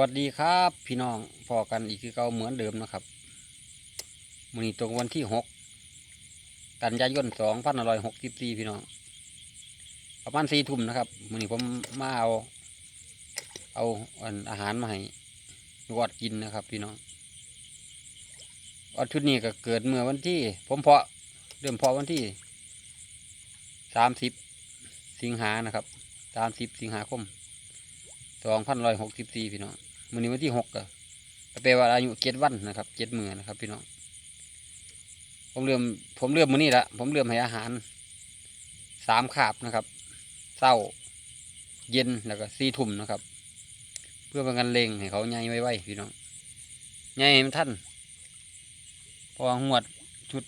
วัสดีครับ พี่น้องพอกันอีกคือเก่าเหมือนเดิมนะครับมื้อนี้ตรงวันที่หกกันยายนสองพันร้อยหกสิบสี่พี่น้องประมาณสี่ทุ่มนะครับมื้อนี้ผมมาเอา เอาอันอาหารมาให้วอดกินนะครับ พี่น้องวัดชุดนี้ก็เกิดเมื่อวันที่ ผมเพาะเริ่มเพาะวันที่สามสิบสิงหานะครับสามสิบสิงหาคมสองพันร้อยหกสิบสี่พี่น้อง มือนี้วันที่หกอะแปลว่าอายุเจ็ดวันนะครับเจ็ดมือนะครับ พี่น้องผมเริ่มผมเริ่มมือนี้ละผมเริ่มให้อาหารสามขาบนะครับเศร้าเย็นแล้วก็สี่ทุ่มนะครับ เพื่อเป็นการเลงให้เขาใหญ่ไว้ๆพี่น้องใหญ่มันท่านพอหวดชุด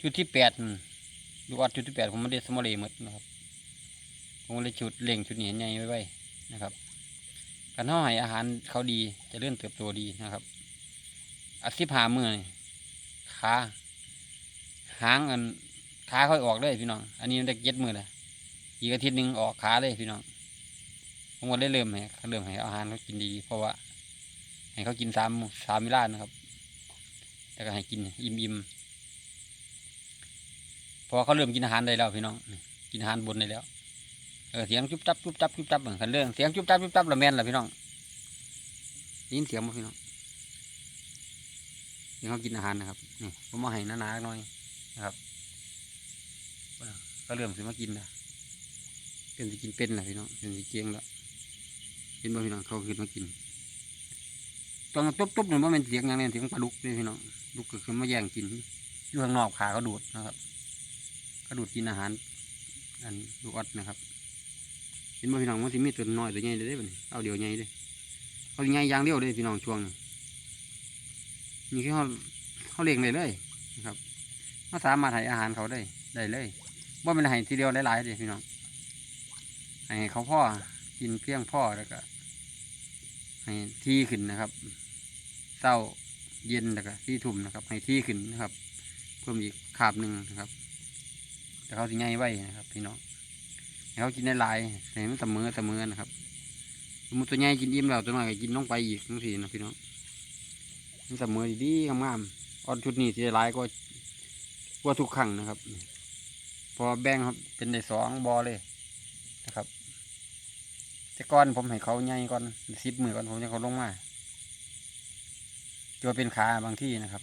ชุดที่แปดดูวัดชุดที่แปดผมไม่ได้สมอเลหมดนะครับผมเลยชุดเล่งชุดนี้ให้ใหญ่ไว้ๆนะครับ การเท่าให้อาหารเขาดีจะเลื่อนเติบโตดีนะครับ อาทิตย์หามือขาหางอันขาค่อยออกเลยพี่น้อง อันนี้มันได้เจ็ดมือเลยอีกอาทิตย์หนึ่งออกขาเลยพี่น้องผมก็ได้เริ่มให้เริ่มให้อาหารเขากินดี เพราะว่า ให้เขากินสามสามเวลานะครับ แล้วก็ให้กินอิ่มๆพอเขาเริ่มกินอาหารได้แล้วพี่น้อง กินอาหารบนได้แล้ว อเสียงจุ๊บจับจุ๊บจับจุ๊บจับเหมือนกันเรื่องเสียงจุ๊บจับจุ๊บจับละแมนละพี่น้องได้ยินเสียงมั้พี่น้องนี่เขากินอาหารนะครับนี่ผมมาให้หนาๆหน่อยนะครับก็เริ่มสิมากินนะเริ่มสิกินเป็นละพี่น้องเริ่มสิเจียงแล้วเห็นบ่พี่น้องเขาขึ้นมากินตอนตุ๊บตุบเนี่ยว่าเป็นเสียงอย่างนี้เสียงปลาดุกเลยพี่น้องดุกก็คือมาแย่งกินอยู่ข้างนอกขาเขาดูดนะครับเขาดูดกินอาหารอันลูออดนะครับ นบ่พี่น้องมันสิมีตัวน้อยตัวใหญ่เลยเด้บัดนี้เอาเดียวใหญ่เลยเขาใหญ่อย่างเดียวเลยพี่น้องช่วงนี้นี่คือเขาเขาเลี้ยงเลยเลยนะครับเขาสามารถให้อาหารเขาได้ได้เลยว่าเป็นให้ทีเดียวหลายๆเลยพี่น้องให้เขาพ่อกินเพียงพ่อแล้วก็ให้ที่ขึ้นนะครับเศร้าเย็นแล้วก็ที่ทุ่มนะครับ ให้ที่ขึ้นนะครับ เพิ่มอีกขาบหนึ่งนะครับ แต่เขาสิใหญ่ไว้นะครับ พี่น้อง เขากินได้หลายให้มันเสมอเสมอนะครับมมติตัวใหญ่กินอิ่มแล้วตัวน้อยก็กินลงไปอีกทั้งสี่นะพี่น้องมันเสมอดีๆงามๆออนชุดนี้ที่ได้หลายก็ว่าทุกครั้งนะครับ พอแบ่งครับเป็นได้สองบอเลยนะครับแต่ก่อนผมให้เขาใหญ่ก่อนสิบมือก่อนผมจะเขาลงมาจะเป็นขาบางที่นะครับ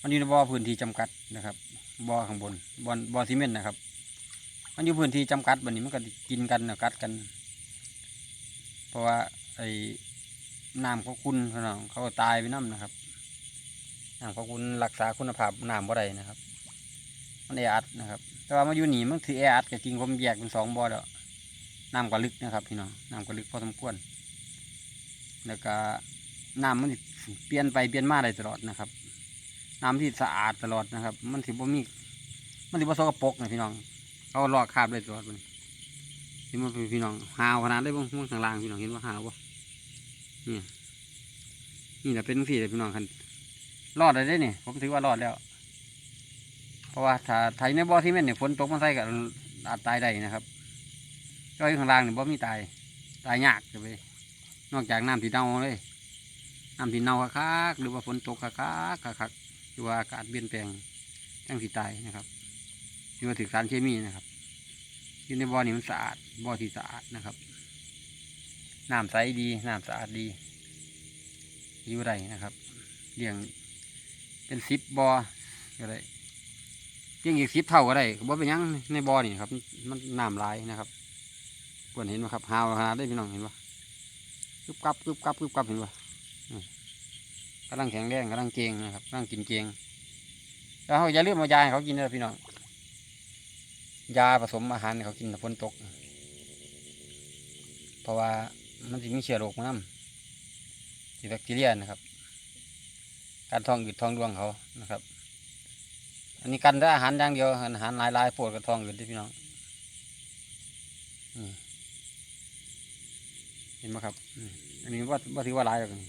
มันอยู่ในบ่อพื้นที่จำกัดนะครับบ่อข้างบนบ่อบ่อซีเมนต์นะครับ มันอยู่พื้นที่จำกัดแบบนี้มันก็กินกันนะกัดกัน เพราะว่าไอ้น้ำเขาคุณเขาเนาะเขาก็ตายไปน้ำนะครับน้ำเขาคุณรักษาคุณภาพน้ำบ่ได้นะครับ มันแออัดนะครับ แต่ว่ามาอยู่หนีมันถือแออัดก็จริงผมแยกเป็นสองบ่อแล้วน้ำก็ลึกนะครับพี่น้องน้ำก็ลึกพอสมควรแล้วก็น้ำมันเปลี่ยนไปเปลี่ยนมาได้ตลอดนะครับน้ำที่สะอาดตลอดนะครับ มันถือว่ามีมันถือว่าสกปรกนะพี่น้อง เขาลอกคาบได้ตัวมันเห็นว่าพี่น้องหาวขนาดได้บ้างข้างล่างพี่น้องเห็นว่าหาวบ่นี่นี่แหละเป็นสี่เลยพี่น้องคันรอดได้ได้เนี่ยผมถือว่ารอดแล้ว เพราะว่าถ้าไทยในบ่อที่แม่นเนี่ยฝนตกมาใส่กับอาจตายได้นะครับก็อยข้างล่างเนี่ยบ่มีตายตายยากจะไปนอกจากน้ำที่เน่าเลยน้ำที่เน่าคักหรือว่าฝนตกคักๆคักหรือว่าอากาศเปลี่ยนแปลงทั้งที่ตายนะครับ ที่ว่าถึงสารเคมีนะครับอยู่ในบ่อนี่มันสะอาดบ่อที่สะอาดนะครับน้ำใสดีน้ำสะอาดดีอยู่ได้นะครับเลี้ยงเป็นสิบบ่อก็ได้เลี้ยงอีกสิบเท่าก็ได้บ่เป็นยังในบ่อนี่ครับ มันน้ำลายนะครับเพื่อนเห็นไหมครับหาวขนาได้พี่น้องเห็นปะกึบกับกึบกับกึบกับเห็นปะอืมกำลังแข็งแรงกำลังเกงนะครับกำลังกินเกงแล้วเขาอย่าลืมเอายาให้เขากินนะพี่น้อง ยาผสมอาหารเขากินถ้าฝนตก เพราะว่ามันจะมีเชื้อโรคมานํที่แบคทีเรียนะครับ การท้องอืดท้องร่วงเขานะครับ อันนี้กันแต่อาหารอย่างเดียวอาหารหลายๆปวดกับท้องอืดที่พี่น้องเห็นไหมครับอันนี้ว่าว่าถือว่าหลายหรอกนี่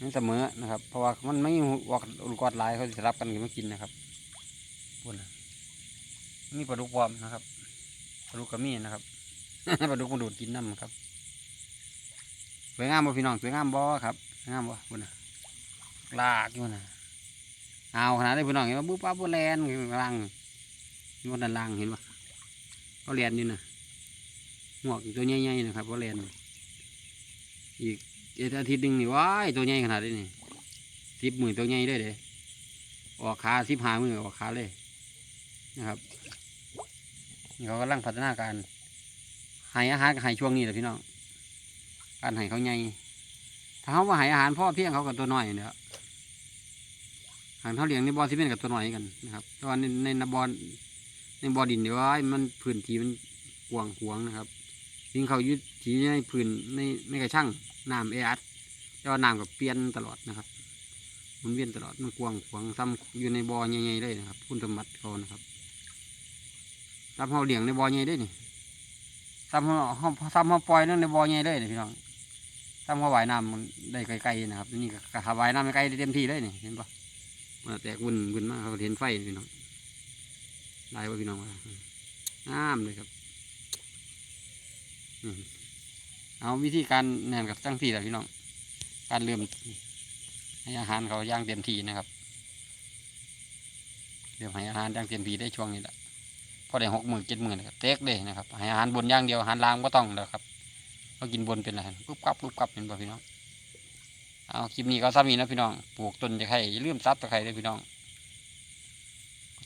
มันเสมอนะครับ เพราะว่ามันไม่มีวักอุปกรณ์หลายเขาจะสลับกันมากินนะครับพวกนะ มีปลาดุกปลอมนะครับปลาดุกกระมีนะครับปลาดุกมาดูดกินน้ำครับสวยงามบ่พี่น้องสวยงามบ่ครับสวยงามบ่บุญนะลากอยู่นะเอาขนาดได้พี่น้องเห็นว่าบุ๊บปั๊บบุ๊แลนล่างมันด้านล่างเห็นปะก็แลนนี่นะหมวกตัวใหญ่ๆนะครับก็แลนอีกอีกอาทิตย์หนึ่งนี่ว้ายตัวใหญ่ขนาดนี้นี่สิบหมื่นตัวใหญ่เลยเด้ออกขาสิบห้ามือออกขาเลยนะครับ นี่เขากำลังพัฒนาการให้อาหารให้ช่วงนี้แหละพี่น้องการให้เขาใหญ่ถ้าเขาว่าให้อาหารพ่อเพียงเขากับตัวน้อยเนี่ยหารเขาเลี้ยงในบ่อซีเมนต์กับตัวน้อยกันนะครับตอนในในในบ่อในบ่อดินเดี๋ยวว่ามันพื้นที่มันกว้างขวงนะครับยิ่งเขายึดที่ในพื้นในในกระช่างน้ำเออัดแต่ว่าน้ำกับเปลี่ยนตลอดนะครับมันเวียนตลอดมันกว้างขวางซ้ำอยู่ในบ่อใหญ่ๆเลยนะครับคุณสมบัติเขานะครับ ซ้ำเขาเลี้ยงในบ่อใหญ่ได้นี่ซ้ำเขาซ้ำเขาปล่อยนั่นในบ่อใหญ่เลยนี่พี่น้องทำเขาว่ายน้ำได้ไกลๆนะครับนี่ก็กะว่ายน้ำได้ไกลได้เต็มที่เลยนี่เห็นปะมันแตกวุ่นวุ่นมากเขาเห็นไฟพี่น้องลายว่าพี่น้องว่าน้ำเลยครับเอาวิธีการแนนกับจังที่แหละพี่น้อง การเริ่มให้อาหารเขาย่างเต็มที่นะครับเริ่มให้อาหารย่างเต็มที่ได้ช่วงนี้แหละ พอได้หกหมื่นเจ็ดหมื่นนะครับเต็กเลยนะครับอาหารบนอย่างเดียวอาหารล่างก็ต้องแล้วครับก็กินบนเป็นอะไรปุ๊บกับปุ๊บกับเป็นบ่พี่น้องเอาคลิปนี้ก็ซ้ำนี้นะพี่น้องปลูกต้นจะไข่อย่าลืมซับตะไคร้ด้วยพี่น้อง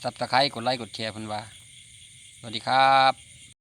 ซับตะไคร้กดไลค์กดแชร์เพันว่าสวัสดีครับ